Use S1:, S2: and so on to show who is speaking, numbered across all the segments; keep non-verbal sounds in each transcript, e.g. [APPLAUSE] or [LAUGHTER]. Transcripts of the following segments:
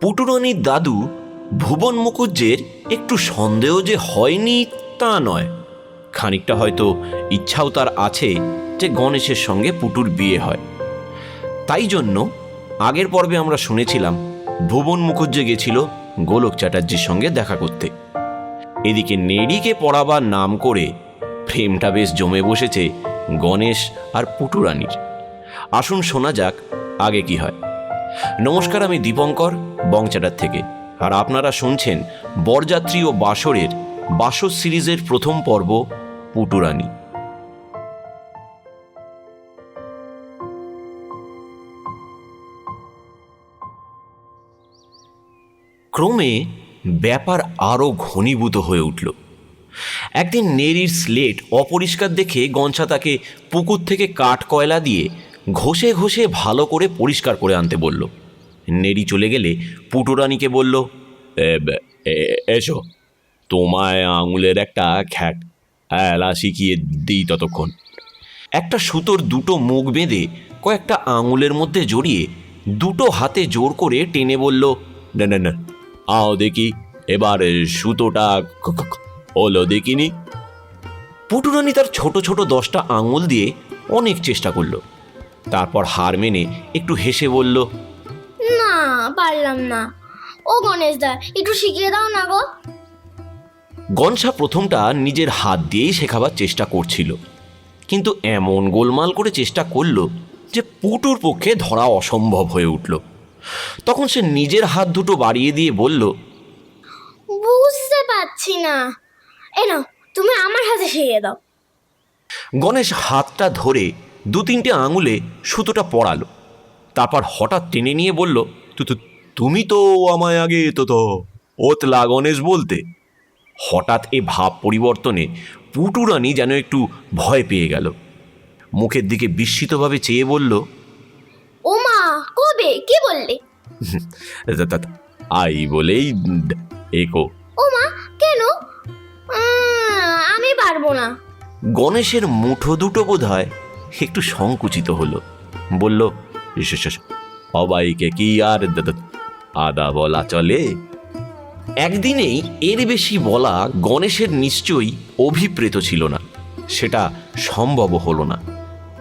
S1: পুটুরানির দাদু ভুবন মুখুজ্জের একটু সন্দেহ যে হয়নি তা নয়। খানিকটা হয়তো ইচ্ছাও তার আছে যে গণেশের সঙ্গে পুটুর বিয়ে হয়। তাই জন্য আগের পর্বে আমরা শুনেছিলাম ভুবন মুখুজ্জে গেছিল গোলক চ্যাটার্জির সঙ্গে দেখা করতে। এদিকে নেড়িকে পড়াবার নাম করে প্রেমটা বেশ জমে বসেছে গণেশ আর পুটুরানির। আসুন শোনা যাক আগে কি হয়। নমস্কার, আমি দীপঙ্কর বংচাটার থেকে। আর আপনারা শুনছেন বরযাত্রী ও বাসরের বাসর সিরিজের প্রথম পর্ব পুটুরানি ক্রমে ব্যাপার আরও ঘনীভূত হয়ে উঠল। একদিন নেরির স্লেট অপরিষ্কার দেখে গঞ্ছা তাকে পুকুর থেকে কাঠ কয়লা দিয়ে ঘষে ঘষে ভালো করে পরিষ্কার করে আনতে বলল। নেড়ি চলে গেলে পুটুরানিকে বলল "এ, এসো। তোমায় আঙুলের একটা খ্যাট এলা শিখিয়ে দিই ততক্ষণ। একটা সুতোর দুটো মুখ বেঁধে কয়েকটা আঙুলের মধ্যে জড়িয়ে দুটো হাতে জোর করে টেনে বলল না না না আও দেখি এবার সুতোটা হলো দেখিনি। পুটুরানি তার ছোট ছোট দশটা আঙুল দিয়ে অনেক চেষ্টা করল। তারপর হার মেনে একটু হেসে বলল
S2: না পারলাম না। ও গণেশ দা একটু শিখিয়ে দাও না গো।
S1: গনসা প্রথমটা নিজের হাত দিয়েই শেখাবার চেষ্টা করছিল। কিন্তু এমন গোলমাল করে চেষ্টা করল যে পুটুর পক্ষে ধরা অসম্ভব হয়ে উঠল। তখন সে নিজের হাত দুটো বাড়িয়ে দিয়ে বলল
S2: বুঝতে পারছি না। এ নাও তুমি আমার হাতে শিখিয়ে দাও।
S1: গণেশ হাতটা ধরে দু তিনটে আঙুলে সুতোটা পড়ালো। তারপর হঠাৎ টেনে নিয়ে বলল "তু- তু- তুমি তো আমায় আগে তো তো ওতলা গণেশ বলতে? হঠাৎ এ ভাব পরিবর্তনে পুটুরানি যেন একটু ভয় পেয়ে গেল। মুখের দিকে বিস্মিতভাবে চেয়ে বলল
S2: ও মা কবে? কি বললে?
S1: "তা- তা- তা, আই বলেই একো
S2: ও মা কেন? আমি পারব না।
S1: গণেশের মুঠো দুটো বোধ হয় একটু সংকুচিত হলো। বলল "ইস, ইস, ইস, সবাইকে কি আর আদা বলা চলে? একদিনেই এর বেশি বলা গণেশের নিশ্চয়ই অভিপ্রেত ছিল না। সেটা সম্ভব হলো না।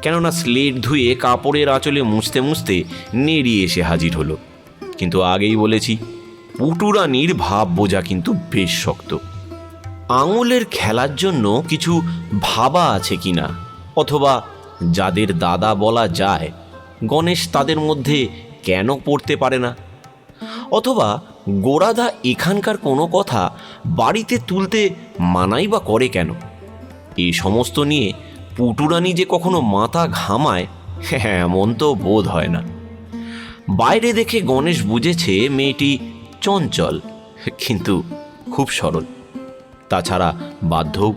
S1: কেননা স্লেট ধুয়ে কাপড়ের আঁচলে মুছতে মুছতে নেড়িয়ে এসে হাজির হলো। কিন্তু আগেই বলেছি পুটুরানির ভাব বোঝা কিন্তু বেশ শক্ত। আঙুলের খেলার জন্য কিছু ভাবা আছে কিনা? অথবা যাদের দাদা বলা যায়, গণেশ তাদের মধ্যে কেন পড়তে পারে না? অথবা গোরাদা এখানকার কোনো কথা বাড়িতে তুলতে মানাই বা করে কেন? এই সমস্ত নিয়ে পুটুরানি যে কখনো মাথা ঘামায় হ্যাঁ এমন তো বোধ হয় না। বাইরে দেখে গণেশ বুঝেছে মেয়েটি চঞ্চল, কিন্তু খুব সরল। তাছাড়া বাধ্যও।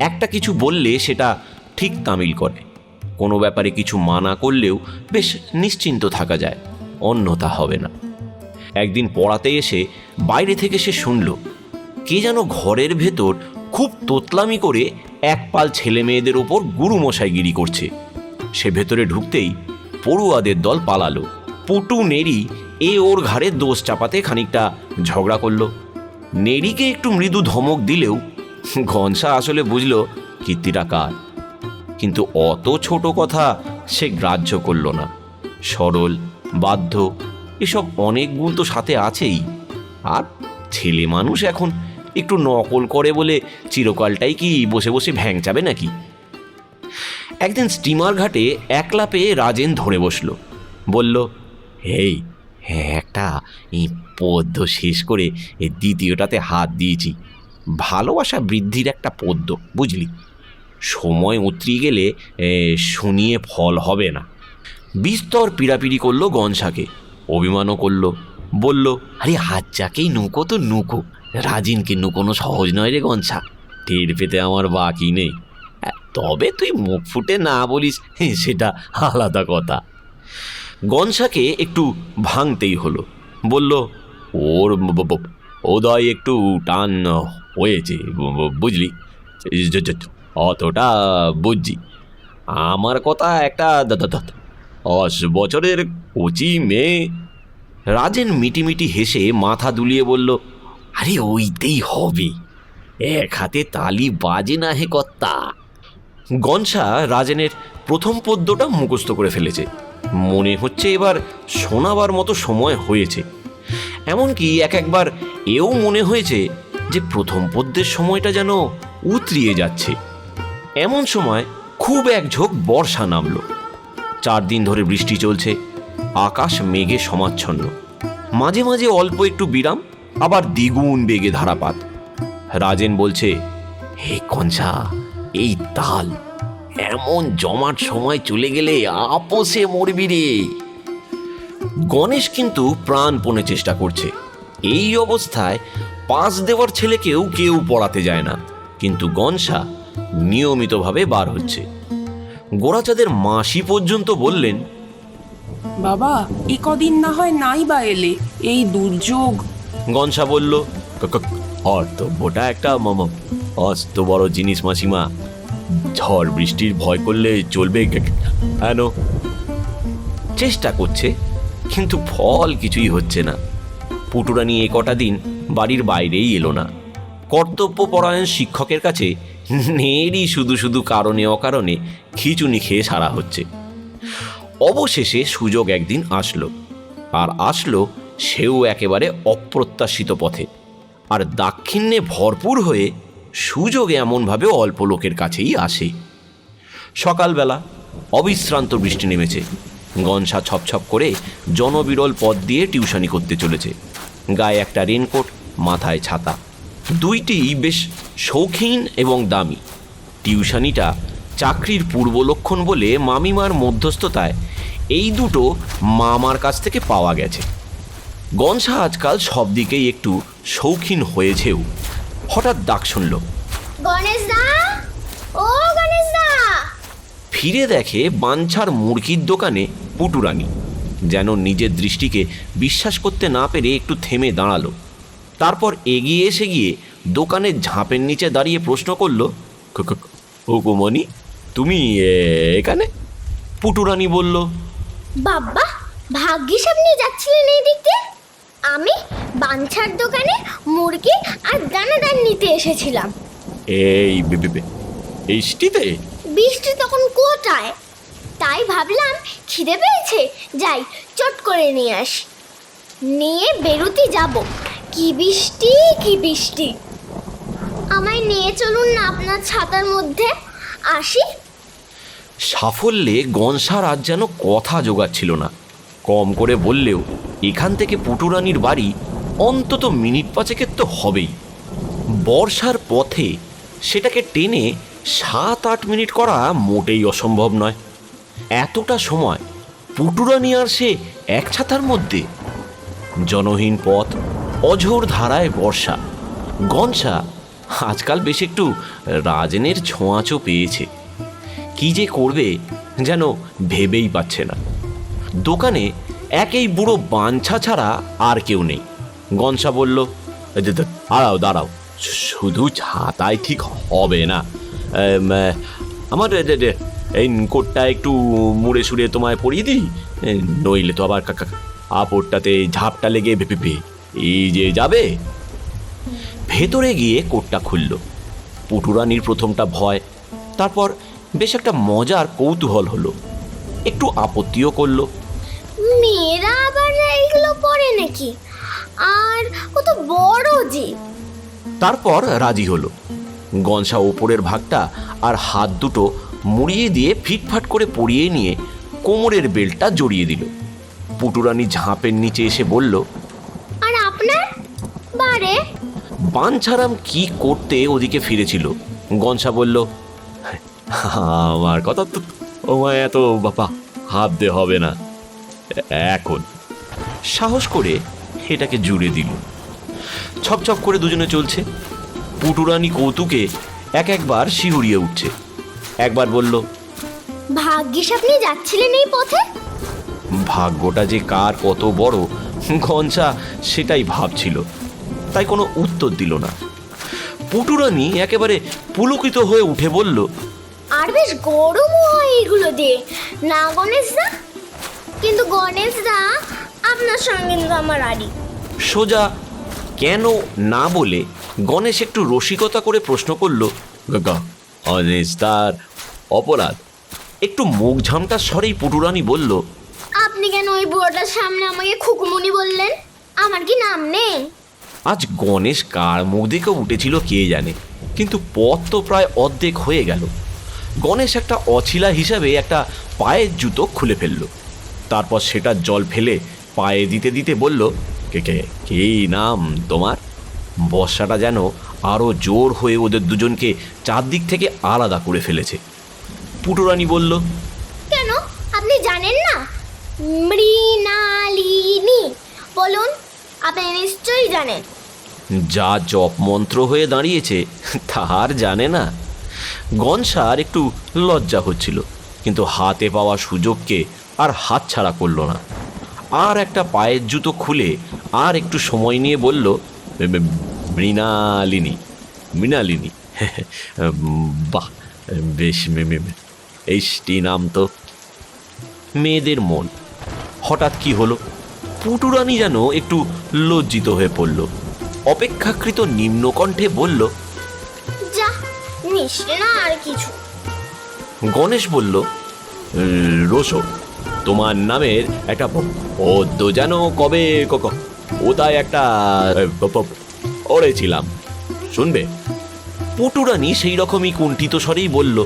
S1: একটা কিছু বললে সেটা ঠিক তামিল করে। কোনো ব্যাপারে কিছু মানা করলেও বেশ নিশ্চিন্ত থাকা যায় অন্যতা হবে না। একদিন পড়াতে এসে বাইরে থেকে সে শুনল, কে যেন ঘরের ভেতর খুব তোতলামি করে এক পাল ছেলে মেয়েদের ওপর গুরুমশাইগিরি করছে। সে ভেতরে ঢুকতেই পড়ুয়াদের দল পালালো। পুটু নেড়ি এ ওর ঘাড়ে দোষ চাপাতে খানিকটা ঝগড়া করল। নেড়িকে একটু মৃদু ধমক দিলেও ঘনসা আসলে বুঝলো কীর্তিটা কার। কিন্তু অত ছোট কথা সে গ্রাহ্য করল না। সরল, বাধ্য, এসব অনেক গুণ তো সাথে আছেই। আর ছেলে মানুষ এখন একটু নকল করে বলে চিরকালটাই কি বসে বসে ভ্যাং চাবে নাকি? একদিন স্টিমার ঘাটে একলা পেয়ে রাজেন ধরে বসল। বলল এই হ্যাঁ একটা এই পদ্য শেষ করে দ্বিতীয়টাতে হাত দিয়েছি। ভালোবাসা বৃদ্ধির একটা পদ্য, বুঝলি? সময় উতরিয়ে গেলে শুনিয়ে ফল হবে না। বিস্তর পিড়াপিড়ি করল গনসাকে, অভিমানও করল। বলল, আরে, হাত যাকেই নুকো তো নুকো। রাজিনকে নুকোনো সহজ নয় রে গনসা, টের পেতে আমার বাকি নেই। তবে তুই মুখ ফুটে না বলিস সেটা আলাদা কথা। গনসাকে একটু ভাঙতেই হলো। বলল, ওর ওদয় একটু টান হয়েছে বুঝলি? অতটা বুঝছি আমার কথা একটা দশ বছরের কচি মেয়ে। রাজেন মিটিমিটি হেসে মাথা দুলিয়ে বলল, আরে, ওইতেই হবে। এক হাতে তালি বাজে না হে কর্তা? গনসা রাজেনের প্রথম পদ্যটা মুখস্থ করে ফেলেছে। মনে হচ্ছে এবার শোনাবার মতো সময় হয়েছে। এমনকি এক একবার এও মনে হয়েছে যে প্রথম পদ্যের সময়টা যেন উতরিয়ে যাচ্ছে। এমন সময় খুব এক ঝোঁক বর্ষা নামল। চার দিন ধরে বৃষ্টি চলছে, আকাশ মেঘে সমাচ্ছন্ন। মাঝে মাঝে অল্প একটু বিরাম, আবার দ্বিগুণ বেগে ধারাপাত। রাজেন বলছে, হে কঞ্চা, এই তাল এমন জমাট সময় চলে গেলে আপোষে মরবি রে। গণেশ কিন্তু প্রাণপণে চেষ্টা করছে। এই অবস্থায় পাঁচ দেওয়ার ছেলেকেও কেউ পড়াতে যায় না। কিন্তু গনসা নিয়মিতভাবে বার হচ্ছে। গোড়াচাঁদের মাসি পর্যন্ত বললেন
S3: বাবা এ কদিন না হয় নাই বা এলে এই দুর্যোগ।
S1: গনসা বলল কর্তব্যটা একটা অস্ত বড় জিনিস মাসিমা। ঝড় বৃষ্টির ভয় করলে চলবে কেন? চেষ্টা করছে কিন্তু ফল কিছুই হচ্ছে না। পুটুরানি এ কটা দিন বাড়ির বাইরেই এলো না। কর্তব্য পরায়ণ শিক্ষকের কাছে নেরই শুধু শুধু কারণে অকারণে খিচুনি খেয়ে সারা হচ্ছে। অবশেষে সুযোগ একদিন আসলো। আর আসলো সেও একেবারে অপ্রত্যাশিত পথে। আর দাক্ষিণ্যে ভরপুর হয়ে সুযোগ এমনভাবে অল্প লোকের কাছেই আসে। সকালবেলা অবিশ্রান্ত বৃষ্টি নেমেছে। গনসা ছপছপ করে জনবিরল পথ দিয়ে টিউশনি করতে চলেছে। গায়ে একটা রেনকোট, মাথায় ছাতা। দুইটি বেশ শৌখিন এবং দামি। টিউশনিটা চাকরির পূর্ব লক্ষণ বলে মামিমার মধ্যস্থতায় এই দুটো মামার কাছ থেকে পাওয়া গেছে। গনসা আজকাল সব দিকেই একটু শৌখিন হয়েছেও। হঠাৎ ডাক শুনল।
S2: গণেশ দা ও গণেশ দা
S1: ফিরে দেখে বাঞ্ছার মুরগির দোকানে পুটুরানি যেন নিজের দৃষ্টিকে বিশ্বাস করতে না পেরে একটু থেমে দাঁড়াল। তারপর এগিয়ে এসে গিয়ে দোকানের ঝাঁপের নিচে দাঁড়িয়ে প্রশ্ন করল "ক- ক- হুকুমণি তুমি এখানে? পুটুরানি বলল
S2: বাবা ভাগ্যিস আপনি যাচ্ছিলেন এই দিক। দিয়ে আমি বাঞ্ছার দোকানে মুরগি আর দানাদার নিতে এসেছিলাম।
S1: এই বৃষ্টিতে?
S2: বৃষ্টি তখন কোটায় তাই ভাবলাম খিদে পেয়েছে যাই চট করে নিয়ে আসি। নিয়ে বেরোতে যাব। কি বৃষ্টি কি বৃষ্টি। আমায় নিয়ে চলুন না আপনার ছাতার মধ্যে। আসি।
S1: সাফল্যে গনসার আজ যেন কথা জোগাচ্ছিল না। কম করে বললেও, এখান থেকে পুটুরানির বাড়ি অন্তত মিনিট পাঁচেকের তো হবেই। বর্ষার পথে সেটাকে টেনে সাত আট মিনিট করা মোটেই অসম্ভব নয়। এতটা সময় পুটুরানি আর সে এক ছাতার মধ্যে। জনহীন পথ অঝোর ধারায় বর্ষা। গনসা, আজকাল বেশ একটু রাজনের ছোঁয়াচও পেয়েছে। কি যে করবে যেন ভেবেই পাচ্ছে না। দোকানে একেই বুড়ো বাঞ্ছা ছাড়া আর কেউ নেই। গনসা বলল, "এই দে- দে- দাঁড়াও দাঁড়াও। শুধু ছাতায় ঠিক হবে না। আমার এই কোটটা একটু মুড়ে সুড়ে তোমায় পরিয়ে দিই? নইলে তো আবার কাকা কাপড়টাতে ঝাপটা লেগে ভেপে এই যে যাবে? ভেতরে গিয়ে কোটটা খুলল। পুটুরানির প্রথমটা ভয় তারপর বেশ একটা মজার কৌতূহল হলো। একটু আপত্তিও করল।
S2: মেয়েরা আবার এইগুলো পরে নাকি? আর কত বড় যে।
S1: তারপর রাজি হলো। গনসা ওপরের ভাগটা আর হাত দুটো মুড়িয়ে দিয়ে ফিটফাট করে পরিয়ে নিয়ে কোমরের বেল্টটা জড়িয়ে দিল। পুটুরানি ঝাঁপের নিচে এসে বলল
S2: বারে
S1: বাঞ্ছারাম কি করতে ওদিকে ফিরেছিল? গনসা বলল আমার কথা তো তোমায় এত বাবা ভাবতে হবে না। এখন। সাহস করে এটাকে জুড়ে দিল। ছপছপ করে দুজনে চলছে। পুটুরানি কৌতুকে এক একবার শিহুরিয়ে উঠছে। একবার বলল
S2: ভাগ্যিস আপনি যাচ্ছিলেন এই পথে?
S1: ভাগ্যটা যে কার কত বড় ঘঞ্চা সেটাই ভাবছিল। তাই কোনো উত্তর দিল না। পুটুরানি একেবারে পুলকিত হয়ে উঠে বলল
S2: আর বেশ গরমও হয় এগুলো দিয়ে। না গণেশ দা? কিন্তু গণেশ দা আপনার সঙ্গে কিন্তু আমার আড়ি।
S1: সোজা কেন না বলে গণেশ একটু রসিকতা করে প্রশ্ন করল "গাগা, অনিস তার অপরাধ। একটু মুখ ঝামটা স্বরেই পুটুরানি বলল
S2: আপনি কেন ওই বুড়োটার সামনে আমাকে খুকুমনি বললেন? আমার কি নাম নেই?
S1: আজ গণেশ কার মুখ দেখে উঠেছিল কে জানে, কিন্তু পথ তো প্রায় অর্ধেক হয়ে গেল। গণেশ একটা অছিলা হিসাবে একটা পায়ের জুতো খুলে ফেলল। তারপর সেটা জল ফেলে পায়ে দিতে দিতে বলল, কে কে, কি নাম তোমার? বর্ষাটা যেন আরও জোর হয়ে ওদের দুজনকে চারদিক থেকে আলাদা করে ফেলেছে। পুটুরানি বলল,
S2: কেন? আপনি জানেন না? মৃণালিনী, বলুন আপনি নিশ্চয়ই জানেন।
S1: যা জপ মন্ত্র হয়ে দাঁড়িয়েছে, তাহার জানে না। গনসার একটু লজ্জা হচ্ছিল, কিন্তু হাতে পাওয়া সুযোগকে আর হাতছাড়া করল না। আর একটা পায়ের জুতো খুলে আর একটু সময় নিয়ে বলল "মৃ- মৃ- মৃণালিনী মৃণালিনী, [LAUGHS] বাহ, বেশ মে- নাম তো। মেয়েদের মন, হঠাৎ কি হলো? পুটুরানি যেন একটু লজ্জিত হয়ে পড়ল। অপেক্ষাকৃত নিম্নকণ্ঠে বলল
S2: যা না আর কিছু।
S1: গণেশ বলল "উম, রোশো তোমার নামের একটা প- পদ্য যেন কবে ক- ওটায় একটা পড়েছিলাম। শুনবে? পুটুরানি সেই রকমই কুণ্ঠিত স্বরেই বলল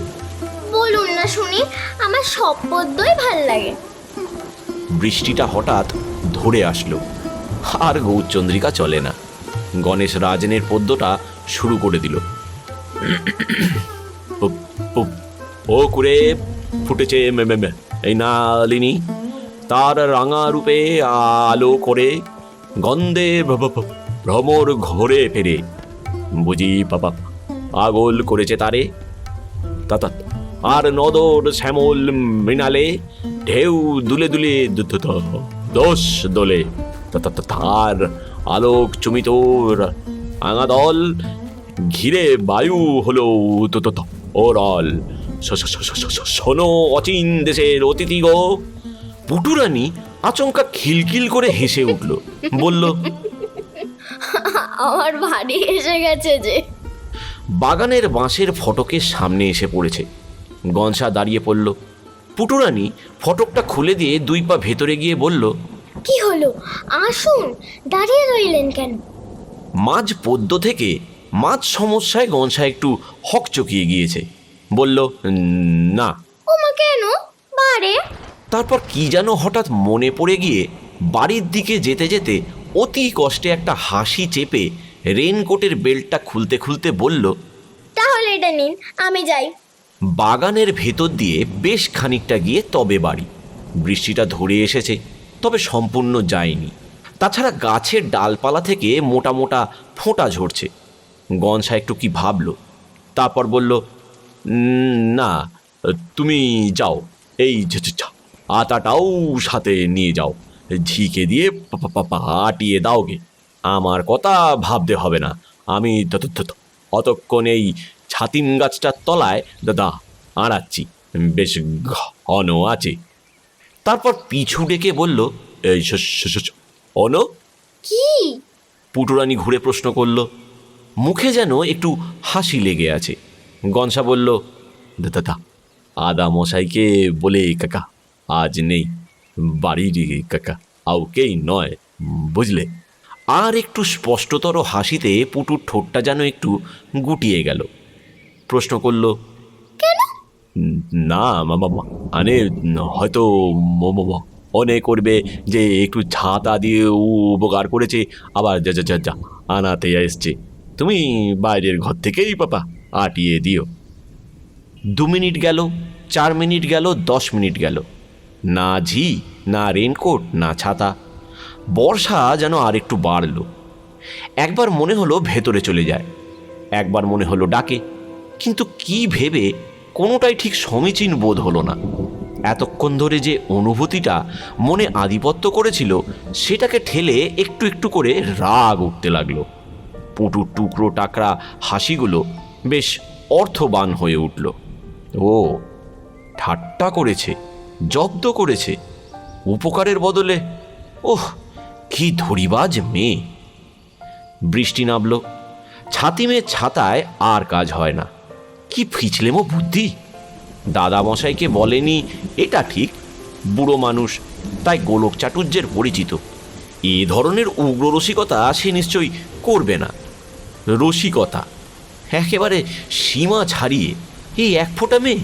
S2: বলুন না শুনি আমার সব পদ্যই ভালো লাগে।
S1: বৃষ্টিটা হঠাৎ ধরে আসলো আর গৌরচন্দ্রিকা চলে না গণেশ রাজনের পদ্যটা শুরু করে দিল ও করে ফুটেছে এই নালিনী তার রাঙা রূপে আলো করে গন্ধে ভ্রমর ঘরে ফেরে বুঝি পাপা পাগল করেছে তারে তা আর নদর শ্যামল মৃণালে ঢেউ দুলে দুলে দু- দু- দু- দোষ দোলে। তার আলোক চুমিত আঙাদল ঘিরে বায়ু হলো ওরল। শোনো অচিন দেশের অতিথি গো। পুটুরানি আচমকা খিলখিল করে হেসে উঠল। বলল
S2: আমার ভারী এসে গেছে যে।
S1: বাগানের বাঁশের ফটকের সামনে এসে পড়েছে। গনসা দাঁড়িয়ে পড়ল। পুটুরানি ফটকটা খুলে দিয়ে দুই পা ভেতরে গিয়ে বলল
S2: কি হলো? আসুন দাঁড়িয়ে রইলেন কেন?
S1: মাঝ পদ্য থেকে মাঝ সমস্যায় গনসা একটু হকচকিয়ে গিয়েছে। বলল না।
S2: ওমা কেন? বারে।
S1: তারপর কি যেন হঠাৎ মনে পড়ে গিয়ে বাড়ির দিকে যেতে যেতে অতি কষ্টে একটা হাসি চেপে রেনকোটের বেল্টটা খুলতে খুলতে বলল
S2: তাহলে এটা নিন আমি যাই।
S1: বাগানের ভেতর দিয়ে বেশ খানিকটা গিয়ে তবে বাড়ি। বৃষ্টিটা ধরে এসেছে, তবে সম্পূর্ণ যায়নি। তাছাড়া গাছের ডালপালা থেকে মোটা মোটা ফোঁটা ঝরছে। গনসা একটু কি ভাবলো, তারপর বলল না, তুমি যাও, এই ঝ- সাথে নিয়ে যাও। ঝিকে দিয়ে পাটিয়ে দাওগে আমার কথা ভাবতে হবে না, আমি অতক্ষণ এই ছাতিম গাছটার তলায় দাদা আড়াচ্ছি বেশ ঘন আছে। তারপর পিছু ডেকে বলল এই অন?
S2: কি?
S1: পুটুরানি ঘুরে প্রশ্ন করল। মুখে যেন একটু হাসি লেগে আছে। গনসা বলল দাদা আদা মশাইকে বলে কাকা আজ নেই। বাড়ির কাকা আউকেই নয় বুঝলে? আর একটু স্পষ্টতর হাসিতে পুটুর ঠোঁটটা যেন একটু গুটিয়ে গেল। প্রশ্ন করল। "উম, না মানে হয়তো মনে করবে যে একটু ছাতা দিয়ে উপকার করেছে। আবার যা যা যা যা আনাতে এসছে। তুমি বাইরের ঘর থেকেই পাপা আটিয়ে দিও। দু মিনিট গেল চার মিনিট গেল দশ মিনিট গেল। না ঝি না রেনকোট না ছাতা। বর্ষা যেন আর একটু বাড়ল। একবার মনে হলো ভেতরে চলে যায়। একবার মনে হলো ডাকে। কিন্তু কি ভেবে কোনোটাই ঠিক সমীচীন বোধ হলো না। এতক্ষণ ধরে যে অনুভূতিটা মনে আধিপত্য করেছিল, সেটাকে ঠেলে একটু একটু করে রাগ উঠতে লাগল। পুটুর টুকরো টাকরা হাসিগুলো বেশ অর্থবান হয়ে উঠল। ও, ঠাট্টা করেছে, জব্দ করেছে। উপকারের বদলে, ওহ, কি ধরিবাজ মেয়ে। বৃষ্টি নামলো, ছাতিমে ছাতায় আর কাজ হয় না। কি ফিচলেমো বুদ্ধি? দাদা মশাইকে বলেনি, এটা ঠিক, বুড়ো মানুষ, তাই গোলক চাটুর্যের পরিচিত। এ ধরনের উগ্র রসিকতা সে নিশ্চয়ই করবে না। রসিকতা, একেবারে সীমা ছাড়িয়ে এই এক ফোঁটা মেয়ে?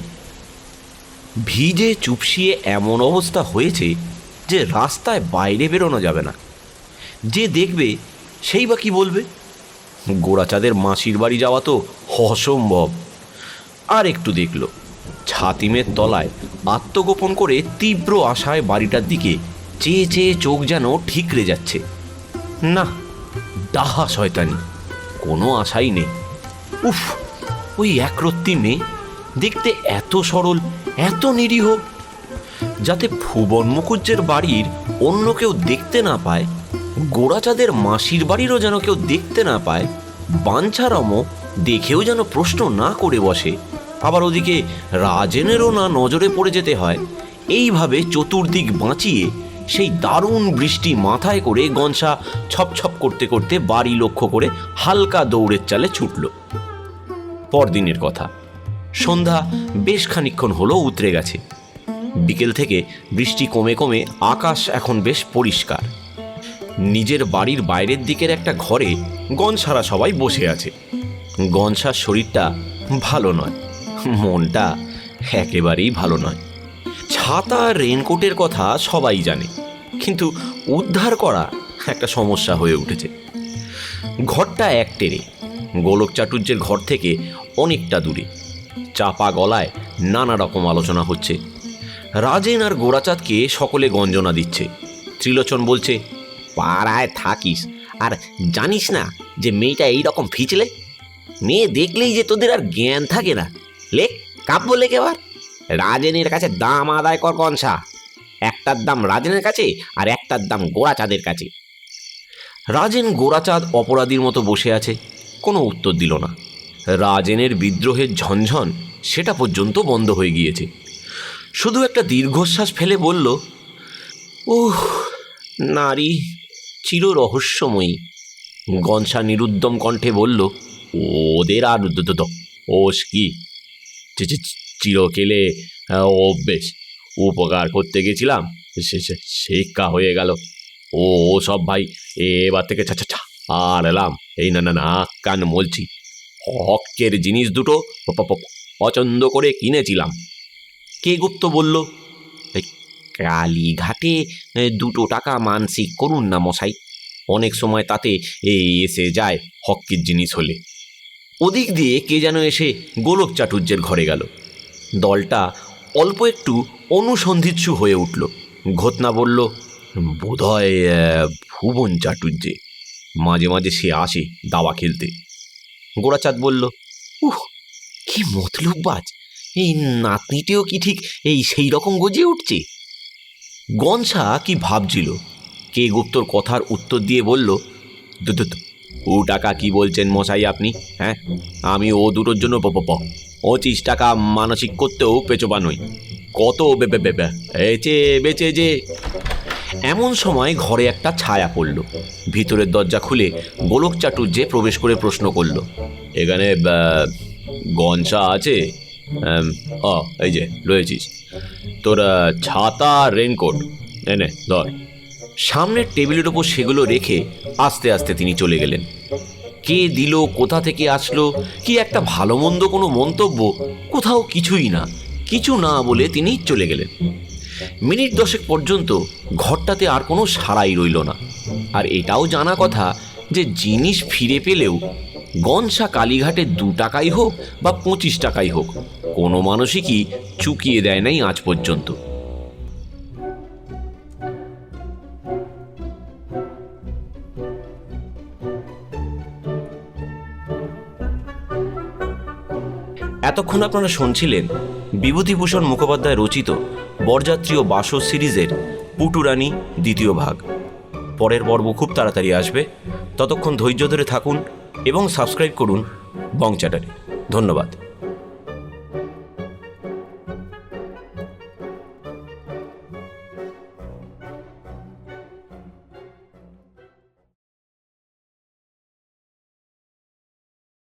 S1: ভিজে চুপসিয়ে এমন অবস্থা হয়েছে যে রাস্তায় বাইরে বেরোনো যাবে না। যে দেখবে, সেই বা কি বলবে? গোড়াচাঁদের মাসির বাড়ি যাওয়া তো অসম্ভব। আর একটু দেখল। ছাতিমের তলায় আত্মগোপন করে তীব্র আশায় বাড়িটার দিকে চেয়ে চেয়ে চোখ যেন ঠিকরে যাচ্ছে। না, ডাহা শয়তানি, কোনো আশাই নেই। উফ, ওই একরত্তি মেয়ে দেখতে এত সরল, এত নিরীহ, যাতে ভুবন মুখুজ্জের বাড়ির অন্য কেউ দেখতে না পায়, গোড়াচাঁদের মাসির বাড়িরও যেন কেউ দেখতে না পায়, বাঞ্ছারামও দেখেও যেন প্রশ্ন না করে বসে। আবার ওদিকে রাজেনেরও না নজরে পড়ে যেতে হয়। এইভাবে চতুর্দিক বাঁচিয়ে সেই দারুণ বৃষ্টি মাথায় করে গনসা ছপ করতে করতে বাড়ি লক্ষ্য করে হালকা দৌড়ের চালে ছুটল। পরদিনের কথা। সন্ধ্যা বেশ খানিক্ষণ হলো উতরে গেছে। বিকেল থেকে বৃষ্টি কমে কমে আকাশ এখন বেশ পরিষ্কার। নিজের বাড়ির বাইরের দিকের একটা ঘরে গনসারা সবাই বসে আছে। গনসার শরীরটা ভালো নয়। মনটা একেবারেই ভালো নয়। ছাতা রেনকোটের কথা সবাই জানে, কিন্তু উদ্ধার করা একটা সমস্যা হয়ে উঠেছে। ঘরটা এক টেনে, গোলক চাটুর্যের ঘর থেকে অনেকটা দূরে। চাপা গলায় নানা রকম আলোচনা হচ্ছে। রাজেন আর গোড়াচাঁদকে সকলে গঞ্জনা দিচ্ছে। ত্রিলোচন বলছে, পাড়ায় থাকিস, আর জানিস না যে মেয়েটা এই রকম ফিচলে? মেয়ে দেখলেই যে তোদের আর জ্ঞান থাকে না। লে কাব্য লেখ এবার? রাজেনের কাছে দাম আদায় কর কনসা। একটার দাম রাজেনের কাছে আর একটার দাম গোড়াচাঁদের কাছে। রাজেন গোড়াচাঁদ অপরাধীর মতো বসে আছে, কোনো উত্তর দিল না। রাজেনের বিদ্রোহের ঝনঝন সেটা পর্যন্ত বন্ধ হয়ে গিয়েছে। শুধু একটা দীর্ঘশ্বাস ফেলে বলল, উহ, নারী চির রহস্যময়ী। গনসা নিরুদ্যম কণ্ঠে বলল, ওদের আর ওস কি? চিরকেলে ও বেশ উপকার করতে গেছিলাম, সে শিক্ষা হয়ে গেল। ও সব ভাই, এবার থেকে ছা ছা আর এলাম। এই না না না, কান বলছি হকের জিনিস দুটো পছন্দ করে কিনেছিলাম। কে গুপ্ত বলল, "এই কালীঘাটে দুটো টাকা মানসিক করুন না মশাই। অনেক সময় তাতে এসে যায় হকের জিনিস হলে। ওদিক দিয়ে কে যেন এসে গোলক চাটুর্যের ঘরে গেল। দলটা অল্প একটু অনুসন্ধিৎসু হয়ে উঠল। ঘটনা বলল বোধহয় ভুবন চাটুর্যে। মাঝে মাঝে সে আসে দাবা খেলতে। গোড়াচাঁদ বলল উহ কি মতলববাজ! এই নাতনিটিও কি ঠিক এই সেই রকম গজিয়ে উঠছে? গনসা কি ভাবছিল? কে গুপ্তর কথার উত্তর দিয়ে বলল "দু- দু- দু, ও টাকা কি বলছেন মশাই আপনি হ্যাঁ? আমি ও দুটোর জন্য পঁচিশ টাকা মানসিক করতেও পেচোবা নই। কত বেচে বেচে যে। এমন সময় ঘরে একটা ছায়া পড়ল। ভিতরের দরজা খুলে গোলক চাটুর্যে প্রবেশ করে প্রশ্ন করল, এখানে গনসা আছে? এই যে, রয়েছিস। তোর ছাতা রেনকোট এনে ধর। সামনের টেবিলের ওপর সেগুলো রেখে আস্তে আস্তে তিনি চলে গেলেন। কে দিল, কোথা থেকে আসলো, কি একটা ভালো মন্দ কোনো মন্তব্য, কোথাও কিছুই না, কিছু না বলে তিনি চলে গেলেন। মিনিট দশেক পর্যন্ত ঘরটাতে আর কোনো সাড়াই রইল না। আর এটাও জানা কথা যে জিনিস ফিরে পেলেও গনসা কালীঘাটে দু টাকাই হোক বা পঁচিশ টাকাই হোক, কোনো মানুষই কি চুকিয়ে দেয় নাই আজ পর্যন্ত। এতক্ষণ আপনারা শুনছিলেন বিভূতিভূষণ মুখোপাধ্যায় রচিত বরযাত্রী ও বাসো সিরিজের পুটুরানি দ্বিতীয় ভাগ। পরের পর্ব খুব তাড়াতাড়ি আসবে। ততক্ষণ ধৈর্য ধরে থাকুন এবং সাবস্ক্রাইব করুন বং চ্যাটারে ধন্যবাদ।